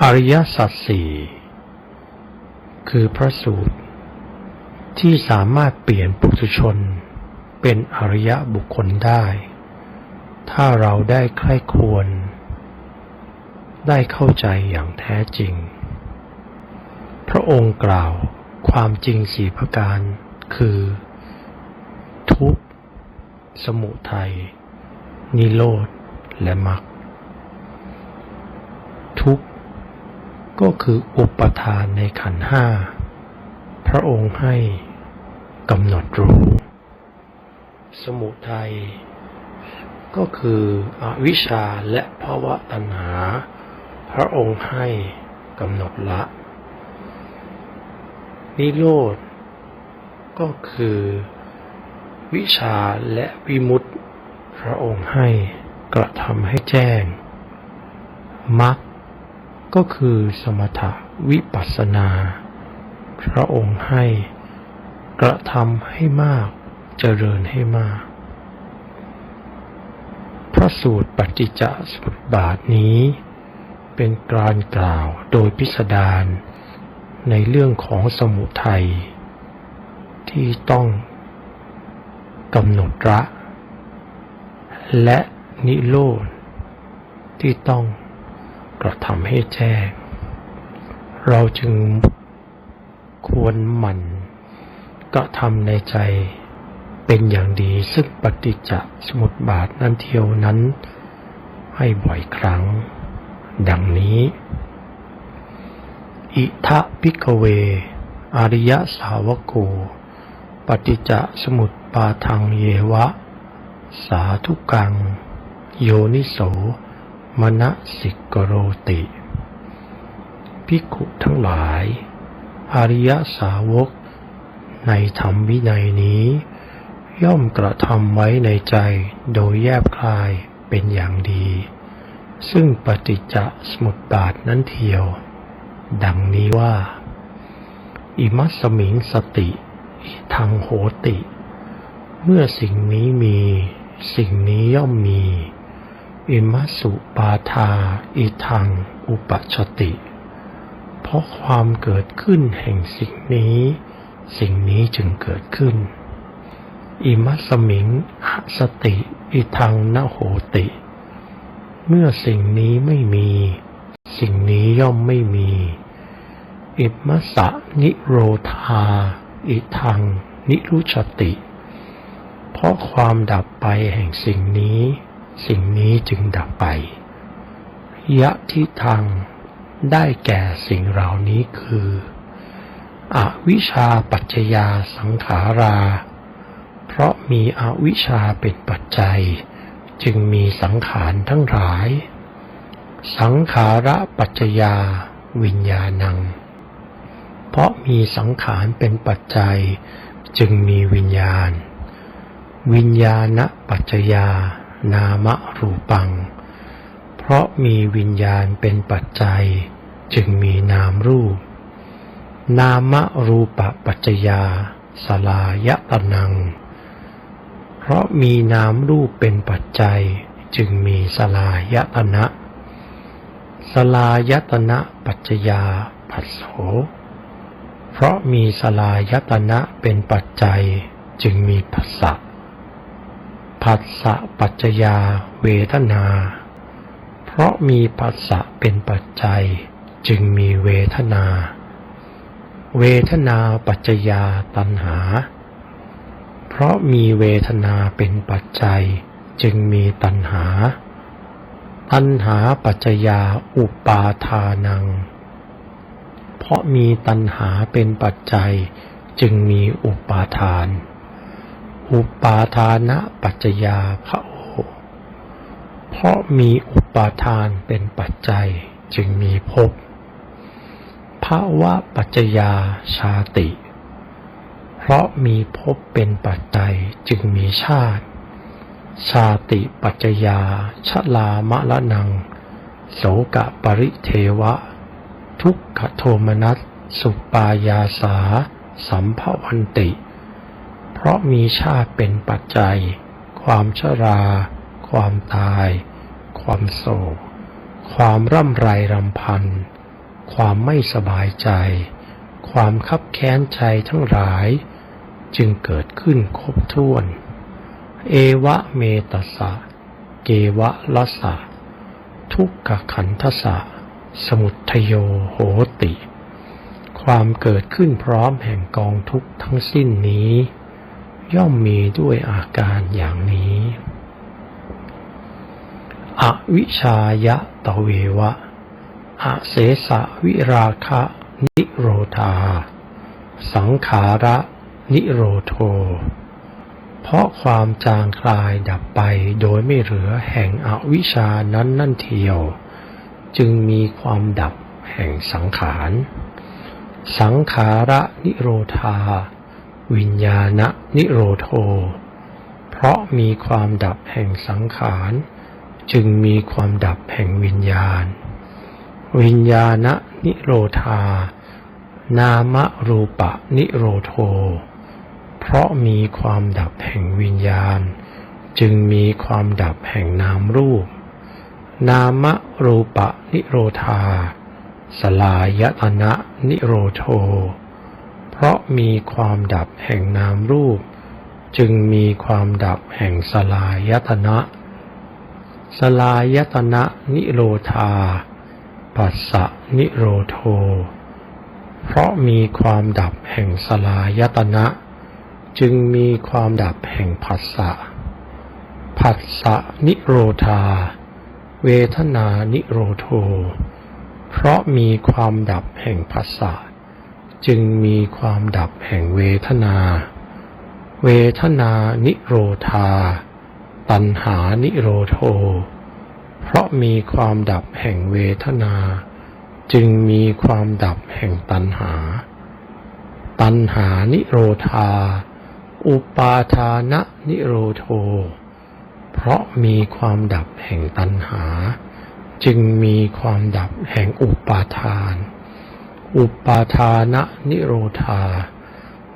อริยสัจสี่คือพระสูตร ที่สามารถเปลี่ยนปุถุชน เป็นอริยบุคคลได้ ถ้าเราได้ใคร่ควร ได้เข้าใจอย่างแท้จริง พระองค์กล่าวความจริงสี่ประการคือ ทุกข์ สมุทัย นิโรธ และมรรคทุกข์ ก็คืออุปทานในขันห้า พระองค์ให้กำหนดรู้ สมุทัยก็คืออวิชชาและภาวะตัณหา พระองค์ให้กำหนดละ นิโรธก็คือวิชาและวิมุตติ พระองค์ให้กระทำให้แจ้งมรรค ก็คือสมถะวิปัสสนา พระองค์ให้กระทำให้มากเจริญให้มาก พระสูตรปฏิจจสมุปบาทนี้ เป็นการกล่าวโดยพิสดารในเรื่องของสมุทัยที่ต้องกำหนดละและนิโรธที่ต้อง กระทำให้แจ้ง เราจึงควรหมั่นกระทำในใจเป็นอย่างดีซึ่งปฏิจจสมุปบาทนั้นเที่ยวนั้น ให้บ่อยครั้ง ดังนี้ อิทะพิกเว อริยสาวโก ปฏิจจสมุปปาทังเยวะ สาธุกัง โยนิโส มณสิกโรติ ภิกขุทั้งหลาย อริยสาวก ในธรรมวินัยนี้ ย่อมกระทำไว้ในใจโดยแยบคลายเป็นอย่างดี ซึ่งปฏิจจสมุปบาทนั้นเทียว ดังนี้ว่า อิมัสมิงสติทังโหติ เมื่อสิ่งนี้มี สิ่งนี้ย่อมมี อิมัสุปาทา อิทัง อุปชติ เพราะความเกิดขึ้นแห่งสิ่งนี้ สิ่งนี้จึงเกิดขึ้น อิมัสมิงหสติ อิทังนโหติ เมื่อสิ่งนี้ไม่มี สิ่งนี้ย่อมไม่มี อิมัสสะนิโรธา อิทัง นิรุชติ เพราะความดับไปแห่งสิ่งนี้ สิ่งนี้จึงดับไป ยะทิทางได้แก่สิ่งเหล่านี้คือ อวิชชาปัจจยาสังขารา เพราะมีอวิชชาเป็นปัจจัย จึงมีสังขารทั้งหลาย สังขาระปัจจยา วิญญาณัง เพราะมีสังขารเป็นปัจจัย จึงมีวิญญาณ วิญญาณปัจจยา นามรูปัง เพราะมีวิญญาณเป็นปัจจัย จึงมีนามรูป นามรูปปัจจยาสลายตนัง เพราะมีนามรูปเป็นปัจจัย จึงมีสลายตนะสลายตนะปัจจยาผัสโสเพราะมีสลายตนะเป็นปัจจัยจึงมีผัสสะ ผัสสะปัจจยาเวทนา เพราะมีผัสสะเป็นปัจจัยจึงมีเวทนา เวทนาปัจจยาตัณหา เพราะมีเวทนาเป็นปัจจัยจึงมีตัณหา ตัณหาปัจจยาอุปาทานัง เพราะมีตัณหาเป็นปัจจัยจึงมีอุปาทาน อุปาทานะปัจจยาภะโอ เพราะมีอุปาทานเป็นปัจจัยจึงมีภพภาวะปัจจยาชาติ เพราะมีภพเป็นปัจจัยจึงมีชาติ ชาติปัจจยาชลามะละนัง โสกะปริเทวะ ทุกขโทมนัสสุปายาสา สัมภวันติ เพราะมีชาติเป็นปัจจัย ความชรา ความตาย ความโศก ความร่ำไรรำพัน ความไม่สบายใจ ความคับแค้นใจทั้งหลาย จึงเกิดขึ้นครบถ้วน เอวะเมตสะ เกวะละสะ ทุกขขันธสะ สมุทโยโหติ ความเกิดขึ้นพร้อมแห่งกองทุกข์ทั้งสิ้นนี้ ย่อมมีด้วยอาการอย่างนี้อวิชายะตะเววะ อเสสะวิราคะ นิโรธา สังขาระนิโรโท เพราะความจางคลายดับไปโดยไม่เหลือแห่งอวิชานั้นนั่นเทียว จึงมีความดับแห่งสังขาร สังขาระนิโรธา วิญญาณนิโรโท เพราะมีความดับแห่งสังขาร จึงมีความดับแห่งวิญญาณ วิญญาณนิโรธา นามรูปะนิโรโท เพราะมีความดับแห่งวิญญาณ จึงมีความดับแห่งนามรูป นามรูปะนิโรธา สลายตนะนิโรโท ราะมีความดับแห่งนามรูป จึงมีความดับแห่งสลายตนะ สลายตนะนิโรธา ปัสสะนิโรโท เพราะมีความดับแห่งสลายตนะ จึงมีความดับแห่งผัสสะ ผัสสะนิโรธา เวทนานิโรโท เพราะมีความดับแห่งผัสสะ จึงมีความดับแห่งเวทนา เวทนานิโรธา ตัณหานิโรโท เพราะมีความดับแห่งเวทนา จึงมีความดับแห่งตัณหา ตัณหานิโรธา อุปาทานะนิโรโท เพราะมีความดับแห่งตัณหา จึงมีความดับแห่งอุปาทาน อุปาทานะนิโรธา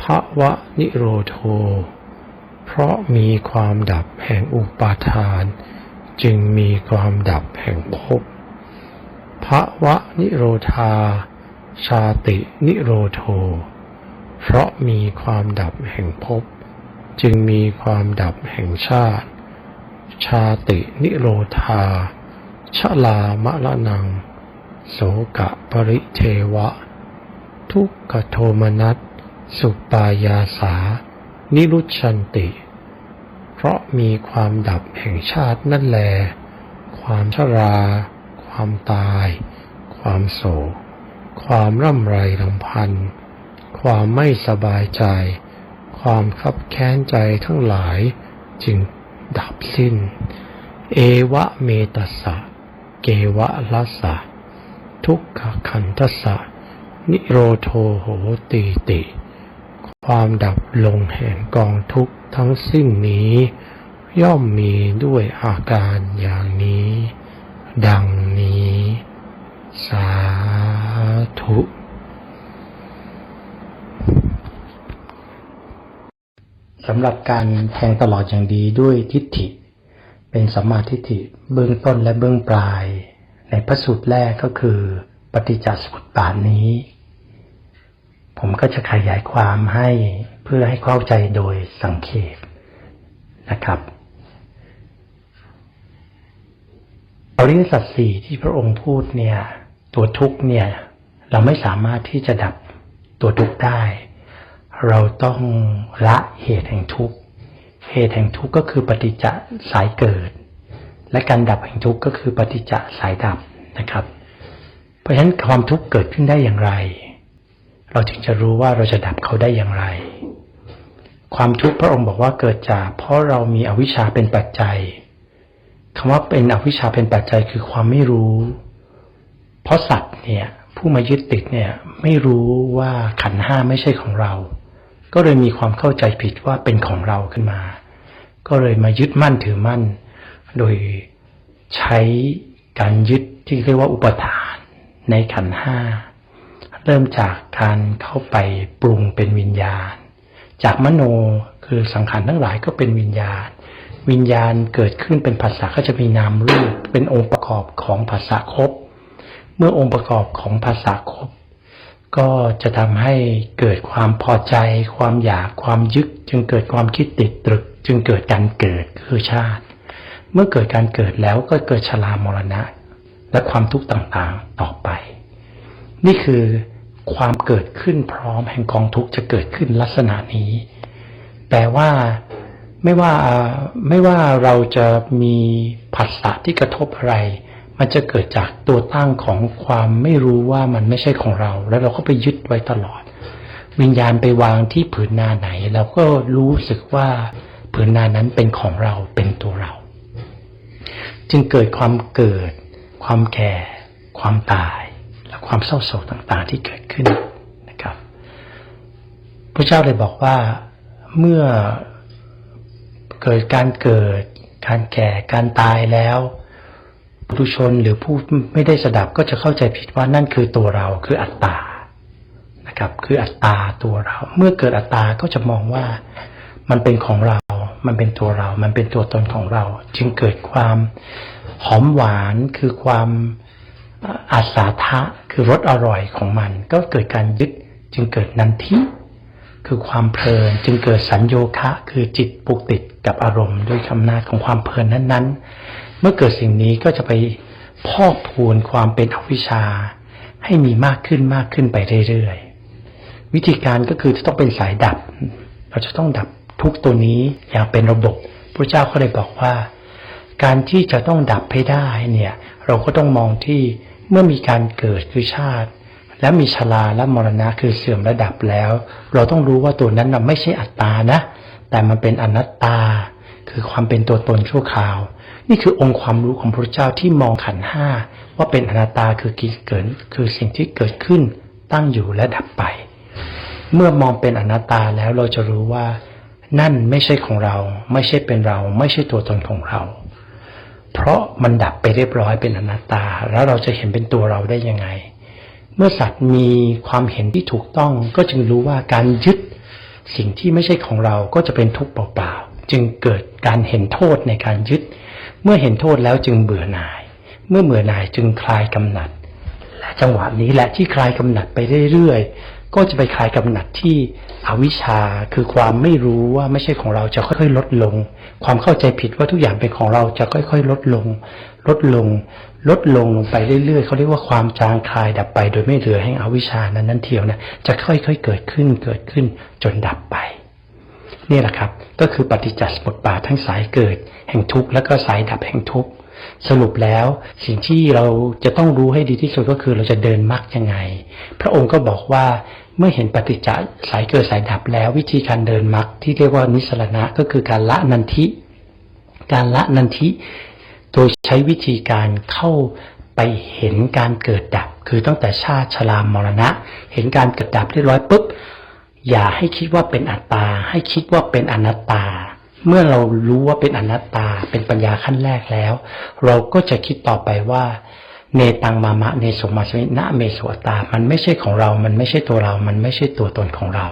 ภวะนิโรโท เพราะมีความดับแห่งอุปาทาน จึงมีความดับแห่งภพภวะนิโรธา ชาตินิโรโท เพราะมีความดับแห่งภพจึงมีความดับแห่งชาติ ชาตินิโรธาชลามะละนัง โสกะปริเทวะ ทุกขโทมนัสสุปายาสา นิรุชันติ เพราะมีความดับแห่งชาตินั่นแล ความชรา ความตาย ความโศก ความร่ำไรรำพันความไม่สบายใจ ความคับแค้นใจทั้งหลายจึงดับสิ้น เอวะเมตัสสะ เกวะลัสสะ ทุกขขันธสะ นิโรโทโหตีติ ความดับลงแห่งกองทุกข์ทั้งสิ้นนี้ ย่อมมีด้วยอาการอย่างนี้ ดังนี้ สาธุสำหรับการแทงตลอดอย่างดีด้วยทิฏฐิ เป็นสัมมาทิฏฐิเบื้องต้นและเบื้องปลาย ในพระสูตรแรกก็คือ ปฏิจจสมุปบาทนี้ ผมก็จะขยายความให้เพื่อให้เข้าใจโดยสังเขปนะครับอริยสัจสี่ที่พระองค์พูดเนี่ย ตัวทุกเนี่ย เราไม่สามารถที่จะดับตัวทุกได้ เราต้องละเหตุแห่งทุกเหตุแห่งทุกก็คือปฏิจจสายเกิด และการดับแห่งทุกก็คือปฏิจจสายดับนะครับ เพราะฉะนั้นความทุกข์เกิดขึ้นได้อย่างไร เราถึงจะรู้ว่าเราจะดับเขาได้อย่างไร ความทุกข์พระองค์บอกว่าเกิดจาก เพราะเรามีอวิชชาเป็นปัจจัยคำว่าเป็นอวิชชาเป็นปัจจัยคือความไม่รู้ เพราะสัตว์เนี่ยผู้มายึดติดเนี่ยไม่รู้ว่าขันห้าไม่ใช่ของเรา ก็เลยมีความเข้าใจผิดว่าเป็นของเราขึ้นมา ก็เลยมายึดมั่นถือมั่น โดยใช้การยึดที่เรียกว่าอุปทานในขันห้า เริ่มจากการเข้าไปปรุงเป็นวิญญาณ จากมโนคือสังขารทั้งหลายก็เป็นวิญญาณ วิญญาณเกิดขึ้นเป็นภาษาก็จะมีนามรูปเป็นองค์ประกอบของภาษาครบ เมื่อองค์ประกอบของภาษาครบ ก็จะทำให้เกิดความพอใจ ความอยากความยึดจึงเกิดความคิดติดตรึก จึงเกิดการเกิดคือชาติ เมื่อเกิดการเกิดแล้วก็เกิดชรามรณะ และความทุกข์ต่างๆต่อไป นี่คือ ความเกิดขึ้นพร้อมแห่งกองทุกจะเกิดขึ้นลักษณะนี้ แต่ว่าไม่ว่าไม่ว่าเราจะมีผัสสะที่กระทบอะไร มันจะเกิดจากตัวตั้งของความไม่รู้ว่ามันไม่ใช่ของเรา แล้วเราก็ไปยึดไว้ตลอด วิญญาณไปวางที่ผืนนาไหน เราก็รู้สึกว่าผืนนานั้นเป็นของเราเป็นตัวเรา จึงเกิดความเกิด ความแก่ ความตาย ความเศร้าโศกต่างๆที่เกิดขึ้นนะครับพระเจ้าเลยบอกว่าเมื่อเกิดการเกิด การแก่การตายแล้วปุถุชนหรือผู้ไม่ได้สดับก็จะเข้าใจผิดว่านั่นคือตัวเราคืออัตตานะครับ คืออัตตาตัวเรา เมื่อเกิดอัตตาก็จะมองว่ามันเป็นของเรา มันเป็นตัวเรา มันเป็นตัวตนของเรา จึงเกิดความหอมหวานคือความ อาสาทะคือรสอร่อยของมัน ก็เกิดการยึดจึงเกิดนันทิคือความเพลินจึงเกิดสัญโยคะ คือจิตปลูกติดกับอารมณ์ ด้วยคำนาจของความเพลินนั้นๆ เมื่อเกิดสิ่งนี้ก็จะไปพอกพูนความเป็นอวิชชา ให้มีมากขึ้นมากขึ้นไปเรื่อยๆวิธีการก็คือจะต้องเป็นสายดับ เราจะต้องดับทุกตัวนี้อย่างเป็นระบบพระเจ้าก็เลยบอกว่า การที่จะต้องดับให้ได้เนี่ย เราก็ต้องมองที่ เมื่อมีการเกิดคือชาติ และมีชราและมรณะคือเสื่อมระดับแล้ว เราต้องรู้ว่าตัวนั้นนะไม่ใช่อัตตานะ แต่มันเป็นอนัตตา คือความเป็นตัวตนชั่วคราว นี่คือองค์ความรู้ของพระเจ้าที่มองขันห้าว่าเป็นอนัตตาคือกิเกิดคือสิ่งที่เกิดขึ้น ตั้งอยู่และดับไป เมื่อมองเป็นอนัตตาแล้วเราจะรู้ว่า นั่นไม่ใช่ของเรา ไม่ใช่เป็นเรา ไม่ใช่ตัวตนของเรา เพราะมันดับไปเรียบร้อยเป็นอนัตตา แล้วเราจะเห็นเป็นตัวเราได้ยังไง เมื่อสัตว์มีความเห็นที่ถูกต้องก็จึงรู้ว่าการยึดสิ่งที่ไม่ใช่ของเราก็จะเป็นทุกข์เปล่าๆจึงเกิดการเห็นโทษในการยึด เมื่อเห็นโทษแล้วจึงเบื่อหน่าย เมื่อเบื่อหน่ายจึงคลายกำหนัดและจังหวะนี้แหละที่คลายกำหนัดไปเรื่อย ก็จะไปคลายกำหนัดที่อวิชชาคือความไม่รู้ว่าไม่ใช่ของเราจะค่อยๆ ลดลง ความเข้าใจผิดว่าทุกอย่างเป็นของเราจะค่อยๆ ลดลง ลดลง ลดลงลงไปเรื่อยๆเขาเรียกว่าความจางคลายดับไป โดยไม่เหลือแห่งอวิชชานั้นนั้นเทียวนะจะค่อยๆ เกิดขึ้นเกิดขึ้นจนดับไปนี่แหละครับ ก็คือปฏิจจสมุปบาททั้งสายเกิด แห่งทุกข์และก็สายดับแห่งทุกข์สรุปแล้วสิ่งที่เราจะต้องรู้ให้ดีที่สุดก็คือเราจะเดินมรรคยังไง พระองค์ก็บอกว่า เมื่อเห็นปฏิจจสายเกิดสายดับแล้ว วิธีการเดินมรรคที่เรียกว่านิสรณะก็คือการละนันทิ การละนันทิ โดยใช้วิธีการเข้าไปเห็นการเกิดดับ คือตั้งแต่ชาติชรามรณะ เห็นการเกิดดับเรียบร้อยปุ๊บอย่าให้คิดว่าเป็นอัตตา ให้คิดว่าเป็นอนัตตา เมื่อเรารู้ว่าเป็นอนัตตาเป็นปัญญาขั้นแรกแล้ว เราก็จะคิดต่อไปว่า เนตังมามะเนสุมาสมินะเมสุอตตา มันไม่ใช่ของเรา มันไม่ใช่ตัวเรา มันไม่ใช่ตัวตนของเรา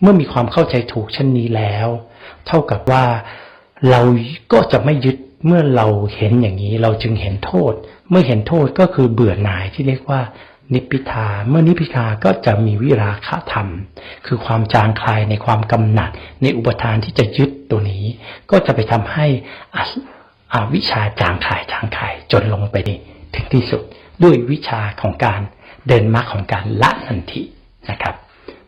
เมื่อมีความเข้าใจถูกเช่นนี้แล้ว เท่ากับว่าเราก็จะไม่ยึดเมื่อเราเห็นอย่างนี้ เราจึงเห็นโทษ เมื่อเห็นโทษก็คือเบื่อหน่ายที่เรียกว่านิพพิทา เมื่อนิพพิทาก็จะมีวิราคะธรรม คือความจางคลายในความกำหนัด ในอุปทานที่จะยึดตัวนี้ ก็จะไปทำให้อวิชาจางคลายจางคลายจนลงไปนี่ ถึงที่สุดด้วยวิชาของการเดินมรรคของการละนันทินะครับ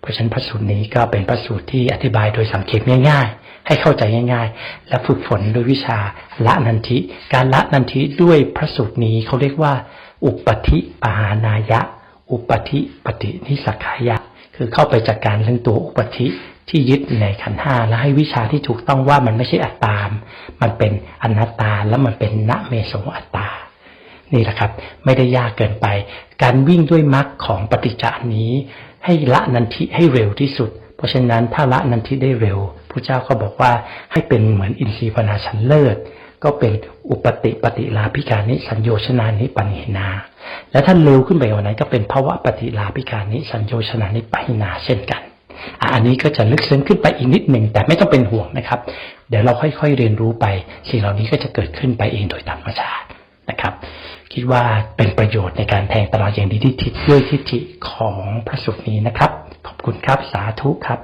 เพราะฉะนั้นพระสูตรนี้ก็เป็นพระสูตรที่อธิบายโดยสังเกตง่าย ๆ ให้เข้าใจง่าย ๆ และฝึกฝนด้วยวิชาละนันทิ การละนันทิด้วยพระสูตรนี้เขาเรียกว่า อุปธิปหานายะ อุปธิปฏินิสักายะ คือเข้าไปจัดการเรื่องตัวอุปธิที่ยึดในขันห้าและให้วิชาที่ถูกต้องว่ามันไม่ใช่อัตตาม มันเป็นอนัตตาแล้วมันเป็นนะเมโสอัตตา นี่แหละครับ ไม่ได้ยากเกินไป การวิ่งด้วยมรรคของปฏิจจานี้ ให้ละนันทิให้เร็วที่สุด เพราะฉะนั้นถ้าละนันทิได้เร็วพระเจ้าก็บอกว่าให้เป็นเหมือนอินทรีย์พนาชันเลิศก็เป็นอุปติปฏิลาภิการนิสัญโยชนานิปัญหินา และถ้าเร็วขึ้นไปกว่านั้นก็เป็นภาวะปฏิลาภิการนิสัญโยชนานิปัญหินาเช่นกันอันนี้ก็จะลึกซึ้งขึ้นไปอีกนิดหนึ่งแต่ไม่ต้องเป็นห่วงนะครับ เดี๋ยวเราค่อยๆเรียนรู้ไป สิ่งเหล่านี้ก็จะเกิดขึ้นไปเองโดยธรรมชาตินะครับ คิดว่าเป็นประโยชน์ในการแทงตลอดอย่างดีที่ทิศด้วยทิฏฐิของพระสุนี้นะครับ ขอบคุณครับสาธุครับ